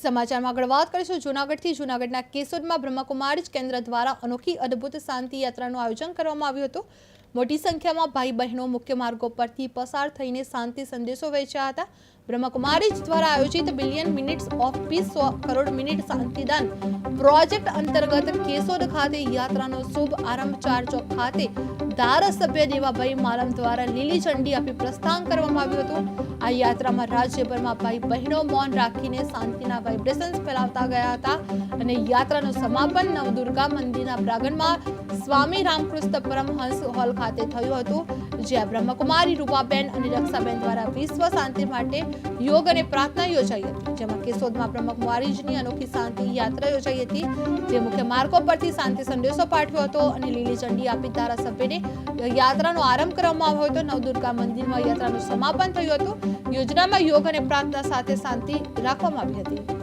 સમાચારમાં આગળ વાત કરીશું. જૂનાગઢથી જૂનાગઢના કેસોદમાં બ્રહ્મકુમારી કેન્દ્ર દ્વારા અનોખી અદ્ભુત શાંતિ યાત્રાનું આયોજન કરવામાં આવ્યું હતું. મોટી સંખ્યામાં ભાઈ બહેનો મુખ્ય માર્ગો પરથી પસાર થઈને શાંતિ સંદેશો વહેંચ્યા હતા. બ્રહ્મકુમારી દ્વારા આયોજિત billion minutes of peace crore minute શાંતિદાન project અંતર્ગત કેશોદ ખાતે યાત્રાનો શુભ આરંભ ચાર ચોક ખાતે ધારાસભ્ય દેવાભાઈ માલમ દ્વારા લીલી ઝંડી આપી પ્રસ્થાન કરવામાં આવ્યું હતું. આ યાત્રામાં રાજ્યભરમાં ભાઈ બહેનો મૌન રાખીને શાંતિના વાઇબ્રેશન્સ ફેલાવતા ગયા હતા અને યાત્રાનું સમાપન નવદુર્ગા મંદિરના પ્રાંગણમાં સ્વામી રામકૃષ્ણ પરમહંસ હોલ ખાતે થયું હતું. જ્યાં બ્રહ્મકુમારી રૂપાબેન અને રક્ષાબેન દ્વારા વિશ્વ શાંતિ માટે યોગ અને પ્રાર્થના યોજાઈ હતી, જેમાં કેશોદમાં બ્રહ્મકુમારીજીની અનોખી શાંતિ યાત્રા યોજાઈ હતી, જે મુખ્ય માર્ગો પરથી શાંતિ સંદેશો પાઠવ્યો હતો અને લીલી ઝંડી આપી ધારાસભ્યને યાત્રાનો આરંભ કરવામાં આવ્યો હતો. નવદુર્ગા મંદિરમાં યાત્રાનું સમાપન થયું હતું. યોજનામાં યોગ અને પ્રાર્થના સાથે શાંતિ રાખવામાં આવી હતી.